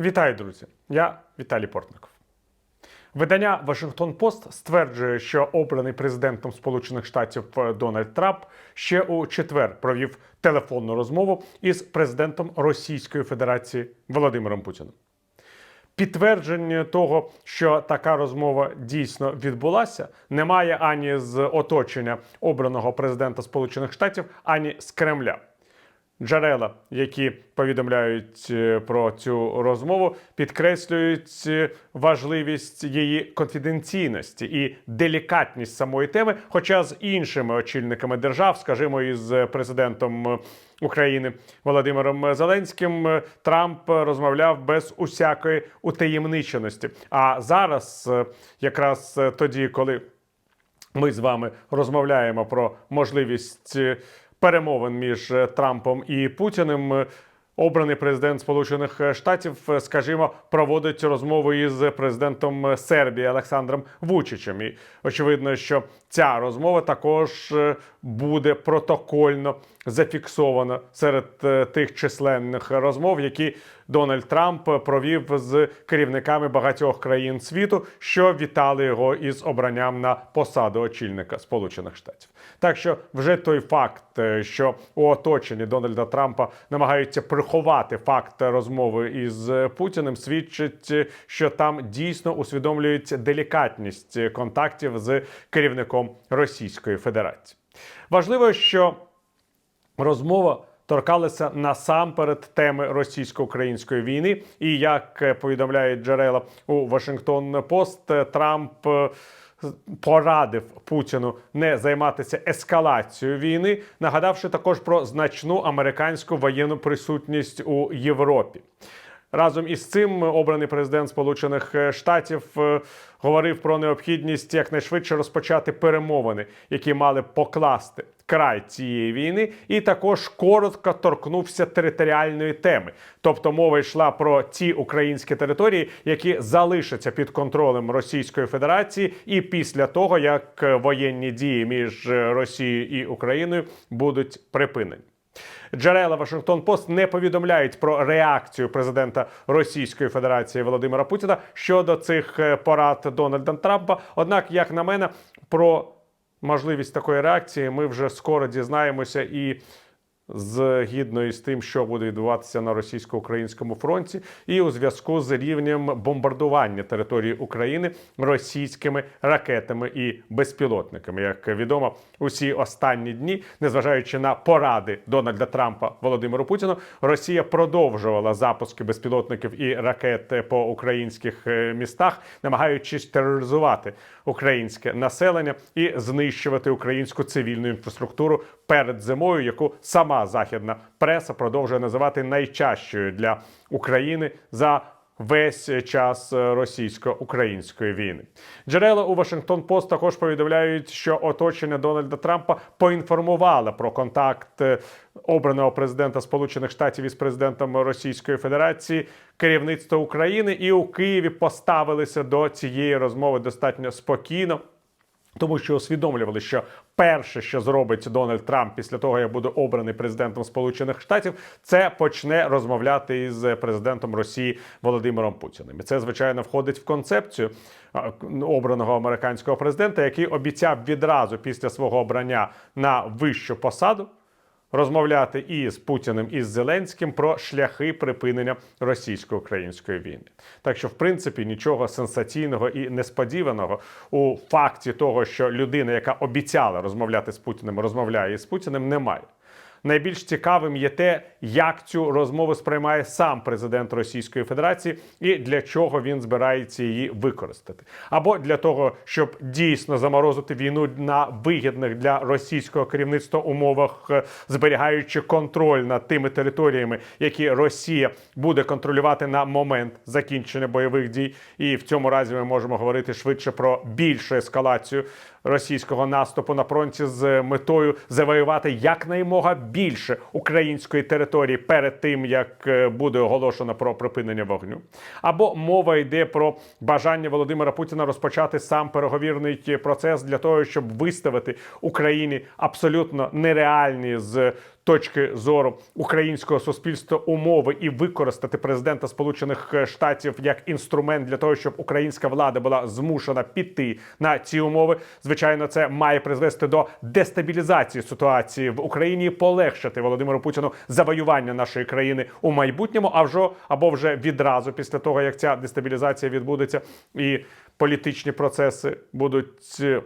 Вітаю, друзі! Я Віталій Портников. Видання Вашингтон Пост стверджує, що обраний президентом Сполучених Штатів Дональд Трамп ще у четвер провів телефонну розмову із президентом Російської Федерації Володимиром Путіним. Підтвердження того, що така розмова дійсно відбулася, немає ані з оточення обраного президента Сполучених Штатів, ані з Кремля. Джерела, які повідомляють е, про цю розмову, підкреслюють е, важливість її конфіденційності і делікатність самої теми. Хоча з іншими очільниками держав, скажімо, із президентом е, України Володимиром Зеленським, Трамп розмовляв без усякої утаємниченості. А зараз, якраз тоді, коли ми з вами розмовляємо про можливість перемовин між е, Трампом і Путіним. Обраний президент Сполучених Штатів, е, скажімо, проводить розмову із президентом Сербії Олександром Вучичем. І очевидно, що ця розмова також е, буде протокольно зафіксована серед тих численних розмов, які Дональд Трамп провів з керівниками багатьох країн світу, що вітали його із обранням на посаду очільника Сполучених Штатів. Так що вже той факт, е, що у оточенні Дональда Трампа намагаються приховати факт розмови із Путіним, свідчить, що там дійсно усвідомлюють делікатність контактів з керівником Російської Федерації. Важливо, що розмова торкалася насамперед теми російсько-української війни. І як е, повідомляють джерела у Вашингтон Пост, е, Трамп. е, Порадив Путіну не займатися ескалацією війни, нагадавши також про значну американську воєнну присутність у Європі. Разом із цим обраний президент Сполучених е, Штатів е, говорив про необхідність якнайшвидше розпочати перемовини, які мали покласти край цієї війни, і також коротко торкнувся територіальної теми. Тобто мова йшла про ті українські території, які залишаться під контролем Російської Федерації, і після того як е, воєнні дії між Росією і Україною будуть припинені. Джерела Вашингтон Пост не повідомляють про реакцію президента Російської Федерації Володимира Путіна щодо цих е, порад Дональда Трампа. Однак, як на мене, про можливість такої реакції ми вже скоро дізнаємося і. Згідно із тим, що буде відбуватися на російсько-українському фронті, і у зв'язку з рівнем бомбардування території України російськими ракетами і безпілотниками, як відомо, усі останні дні, незважаючи на поради Дональда Трампа Володимиру Путіну, Росія продовжувала запуски безпілотників і ракет по українських е, містах, намагаючись тероризувати українське населення і знищувати українську цивільну інфраструктуру перед зимою, яку сама західна преса продовжує називати найчащою для України за весь час е, російсько-української війни. Джерела у Вашингтон Пост також повідомляють, що оточення Дональда Трампа поінформувало про контакт е, обраного президента Сполучених Штатів із президентом Російської Федерації керівництва України, і у Києві поставилися до цієї розмови достатньо спокійно. Тому що усвідомлювали, що перше, що зробить Дональд Трамп після того, як буде обраний президентом Сполучених Штатів, це почне розмовляти із президентом Росії Володимиром Путіним. І це звичайно входить в концепцію обраного американського президента, який обіцяв відразу після свого обрання на вищу посаду розмовляти і з Путіним, і з Зеленським про шляхи припинення російсько-української війни. Так що, в принципі, нічого сенсаційного і несподіваного у факті того, що людина, яка обіцяла розмовляти з Путіним, розмовляє з Путіним, немає. Найбільш цікавим є те, як цю розмову сприймає сам президент Російської Федерації і для чого він збирається її використати, або для того, щоб дійсно заморозити війну на вигідних для російського керівництва умовах, е, зберігаючи контроль над тими територіями, які Росія буде контролювати на момент закінчення бойових дій. І в цьому разі ми можемо говорити швидше про більшу ескалацію російського наступу на фронті з метою завоювати якнаймога більше української території перед тим, як е, буде оголошено про припинення вогню. Або мова йде про бажання Володимира Путіна розпочати сам переговірний процес для того, щоб виставити Україні абсолютно нереальні з точки зору українського суспільства умови і використати президента Сполучених Штатів як інструмент для того, щоб українська влада була змушена піти на ці умови. Звичайно, це має призвести до дестабілізації ситуації в Україні, полегшити Володимиру Путіну завоювання нашої країни у майбутньому, а вже або вже відразу після того, як ця дестабілізація відбудеться, і політичні процеси будуть. е,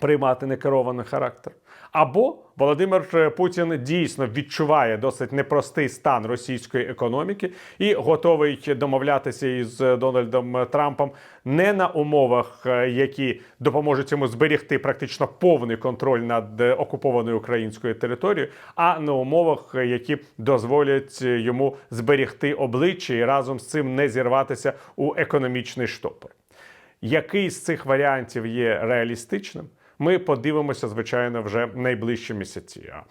приймати некерований характер. Або Володимир е, Путін дійсно відчуває досить непростий стан російської економіки і готовий домовлятися із Дональдом Трампом не на умовах, е, які допоможуть йому зберегти практично повний контроль над е, окупованою українською територією, а на умовах, які дозволять йому зберегти обличчя і разом з цим не зірватися у економічний штопор. Який з цих варіантів є реалістичним, ми подивимося, звичайно, вже найближчі місяці. А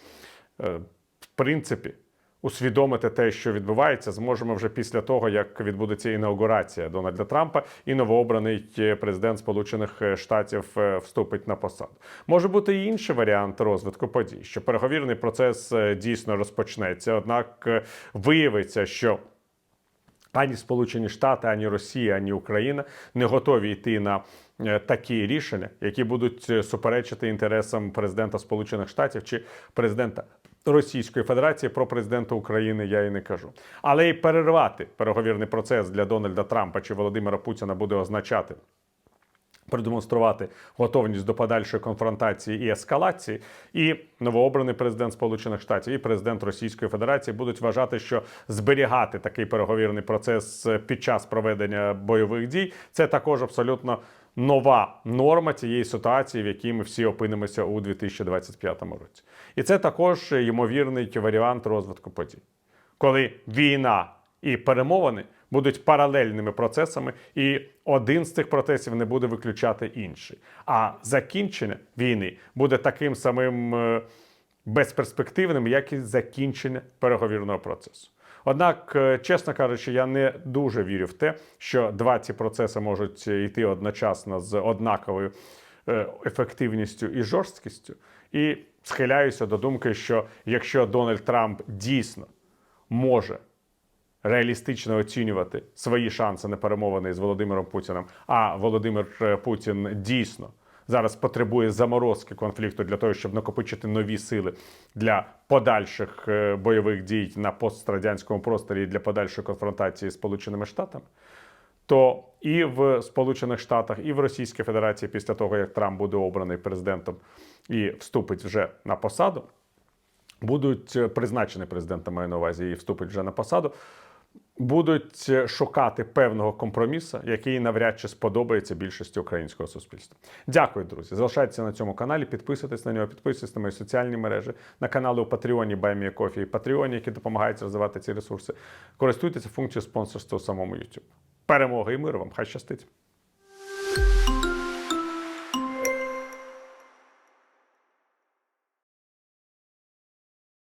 е, в принципі, усвідомити те, що відбувається, зможемо вже після того, як відбудеться інаугурація Дональда Трампа і новообраний е, президент Сполучених Штатів е, вступить на посаду. Може бути і інший варіант розвитку подій, що переговірний процес дійсно розпочнеться однак виявиться, що ані Сполучені Штати, ані Росія, ані Україна не готові йти на е, такі рішення, які будуть е, суперечити інтересам президента Сполучених Штатів чи президента Російської Федерації про президента України я і не кажу. Але й перервати переговірний процес для Дональда Трампа чи Володимира Путіна буде означати продемонструвати готовність до подальшої конфронтації і ескалації, і новообраний президент Сполучених Штатів і президент Російської Федерації будуть вважати, що зберігати такий переговірний процес під час проведення бойових дій це також абсолютно нова норма тієї ситуації, в якій ми всі опинимося у 2025 році. І це також ймовірний варіант розвитку подій, коли війна і перемовини будуть паралельними процесами, і один з цих процесів не буде виключати інший. А закінчення війни буде таким самим е, безперспективним, як і закінчення переговірного процесу. Однак, е, чесно кажучи, я не дуже вірю в те, що два ці процеси можуть йти одночасно з однаковою е, ефективністю і жорсткістю. І схиляюся до думки, що якщо Дональд Трамп дійсно може реалістично оцінювати свої шанси на перемовини з Володимиром Путіним, а Володимир е, Путін дійсно зараз потребує заморозки конфлікту для того, щоб накопичити нові сили для подальших е, бойових дій на пострадянському просторі для подальшої конфронтації з Сполученими Штатами. То і в Сполучених Штатах, і в Російській Федерації, після того як Трамп буде обраний президентом і вступить вже на посаду, будуть е, призначені президентом, маю на увазі, і вступить вже на посаду, будуть е, шукати певного компромісу, який навряд чи сподобається більшості українського суспільства. Дякую, друзі. Залишайтеся на цьому каналі, підписуйтесь на нього, підписуйтесь на мої соціальні мережі, на канали у Патреоні, Баймія Кофі і Патреоні, які допомагають розвивати ці ресурси. Користуйтеся функцією спонсорства у самому YouTube. Перемоги і миру вам! Хай щастить!